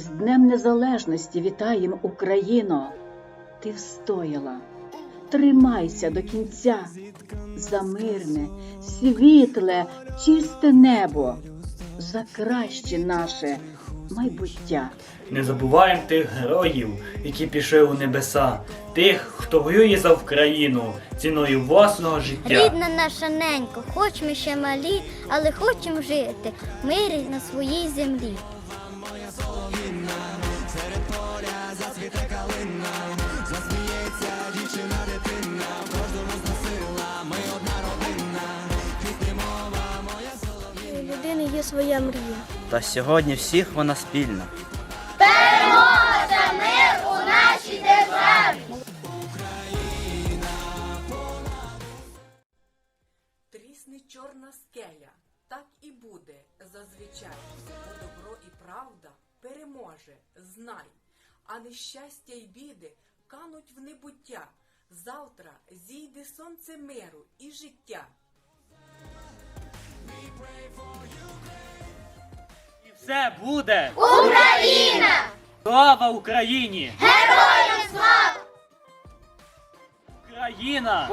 З Днем Незалежності вітаєм Україно! Ти встояла, тримайся до кінця за мирне, світле, чисте небо, за краще наше майбуття. Не забуваємо тих героїв, які пішли у небеса, тих, хто воює за Україну ціною власного життя. Рідна наша ненько, хоч ми ще малі, але хочемо жити в мирі на своїй землі. Людини є своя мрія. Та сьогодні всіх вона спільна. Трісне чорна скеля, так і буде зазвичай. Бо добро і правда переможе, знай, а нещастя й біди кануть в небуття. Завтра зійде сонце миру і життя. Все буде! Україна! Слава Україні! Героям слава! Україна! В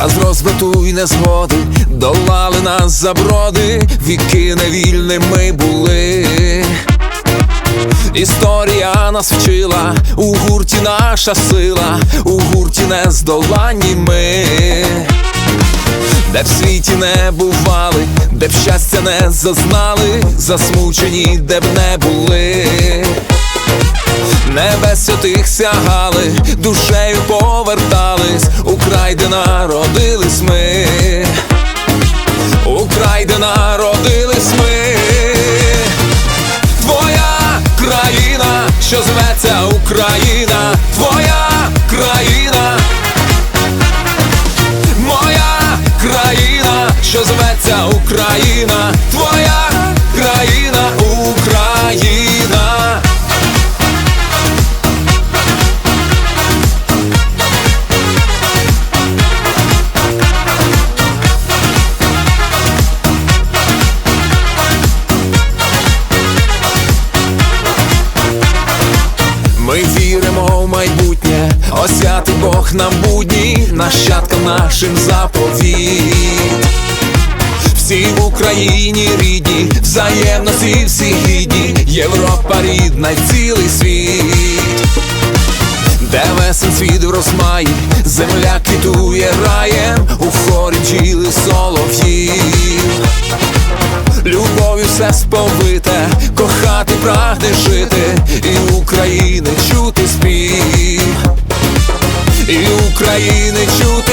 час розбрату й незгоди долали нас заброди, віки невільними були. Історія нас вчила, у гурті наша сила, у гурті нездоланні ми, де в світі не бували, де б щастя не зазнали, засмучені, де б не були. Небес святих сягали, у край, де народились ми, у де народились ми, твоя країна, що зветься Ми віримо в майбутнє, освятий Бог нам будні, нащадкам нашим заповіт. Всі в Україні рідні, взаємності всі гідні, Європа рідна й цілий світ, де весен світ в розмаї, земля квітує раєм, у хорі бджіли солов'їв. Любов'ю все сповите, кохати прагне жити, і України чути спів, і України чути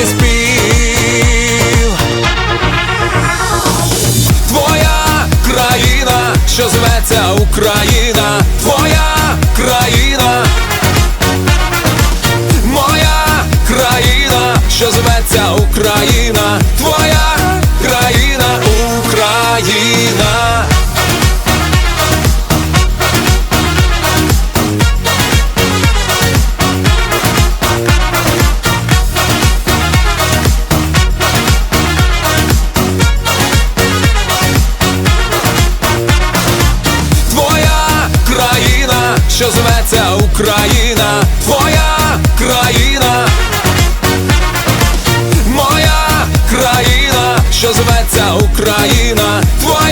що зветься Україна, твоя країна, моя країна, що зветься Україна, твоя